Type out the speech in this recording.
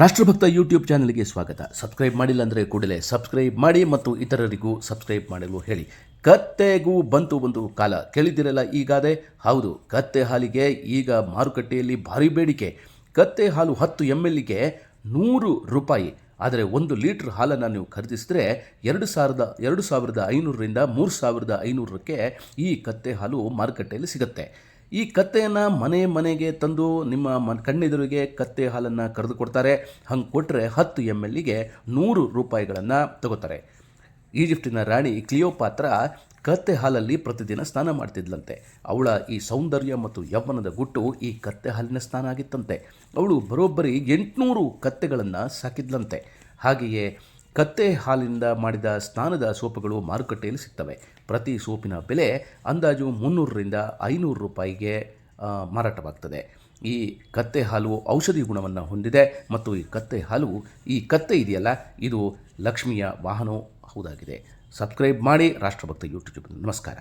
ರಾಷ್ಟ್ರಭಕ್ತ YouTube ಚಾನಲ್ಗೆ ಸ್ವಾಗತ. Subscribe ಮಾಡಿಲ್ಲ ಅಂದರೆ ಕೂಡಲೇ ಸಬ್ಸ್ಕ್ರೈಬ್ ಮಾಡಿ ಮತ್ತು ಇತರರಿಗೂ ಸಬ್ಸ್ಕ್ರೈಬ್ ಮಾಡಲು ಹೇಳಿ. ಕತ್ತೆಗೂ ಬಂತು ಒಂದು ಕಾಲ. ಕೇಳಿದ್ದೀರಲ್ಲ ಈಗಾದೆ? ಹೌದು, ಕತ್ತೆ ಹಾಲಿಗೆ ಈಗ ಮಾರುಕಟ್ಟೆಯಲ್ಲಿ ಭಾರಿ ಬೇಡಿಕೆ. ಕತ್ತೆ ಹಾಲು ಹತ್ತು ಎಂ ಎಲ್ಗೆ ನೂರು ರೂಪಾಯಿ. ಆದರೆ ಒಂದು ಲೀಟ್ರ್ ಹಾಲನ್ನು ನೀವು ಖರೀದಿಸಿದ್ರೆ ಎರಡು ಸಾವಿರದ ಎರಡು ಸಾವಿರದ ಐನೂರರಿಂದ ಮೂರು ಸಾವಿರದ ಐನೂರಕ್ಕೆ ಈ ಕತ್ತೆ ಹಾಲು ಮಾರುಕಟ್ಟೆಯಲ್ಲಿ ಸಿಗುತ್ತೆ. ಈ ಕತ್ತೆಯನ್ನು ಮನೆ ಮನೆಗೆ ತಂದು ನಿಮ್ಮ ಮನ್, ಕಣ್ಣೆದುರಿಗೆ ಕತ್ತೆ ಹಾಲನ್ನು ಕರೆದು ಕೊಡ್ತಾರೆ. ಹಂಗೆ ಕೊಟ್ಟರೆ ಹತ್ತು ಎಂ ಎಲ್ಲಿಗೆ ನೂರು ರೂಪಾಯಿಗಳನ್ನು ತಗೋತಾರೆ. ಈಜಿಪ್ಟಿನ ರಾಣಿ ಕ್ಲಿಯೋಪಾತ್ರ ಕತ್ತೆ ಹಾಲಲ್ಲಿ ಪ್ರತಿದಿನ ಸ್ನಾನ ಮಾಡ್ತಿದ್ಲಂತೆ. ಅವಳ ಈ ಸೌಂದರ್ಯ ಮತ್ತು ಯೌವನದ ಗುಟ್ಟು ಈ ಕತ್ತೆ ಹಾಲಿನ ಸ್ನಾನ ಆಗಿತ್ತಂತೆ. ಅವಳು ಬರೋಬ್ಬರಿ ಎಂಟುನೂರು ಕತ್ತೆಗಳನ್ನು ಸಾಕಿದ್ಲಂತೆ. ಹಾಗೆಯೇ ಕತ್ತೆ ಹಾಲಿನಿಂದ ಮಾಡಿದ ಸ್ನಾನದ ಸೋಪುಗಳು ಮಾರುಕಟ್ಟೆಯಲ್ಲಿ ಸಿಗ್ತವೆ. ಪ್ರತಿ ಸೋಪಿನ ಬೆಲೆ ಅಂದಾಜು ಮುನ್ನೂರರಿಂದ ಐನೂರು ರೂಪಾಯಿಗೆ ಮಾರಾಟವಾಗ್ತದೆ. ಈ ಕತ್ತೆ ಹಾಲು ಔಷಧಿ ಗುಣವನ್ನು ಹೊಂದಿದೆ ಮತ್ತು ಈ ಕತ್ತೆ ಹಾಲು ಈ ಕತ್ತೆ ಇದೆಯಲ್ಲ, ಇದು ಲಕ್ಷ್ಮಿಯ ವಾಹನವೂ ಹೌದಾಗಿದೆ. ಸಬ್ಸ್ಕ್ರೈಬ್ ಮಾಡಿ ರಾಷ್ಟ್ರಭಕ್ತ ಯೂಟ್ಯೂಬ್ ನಮಸ್ಕಾರ.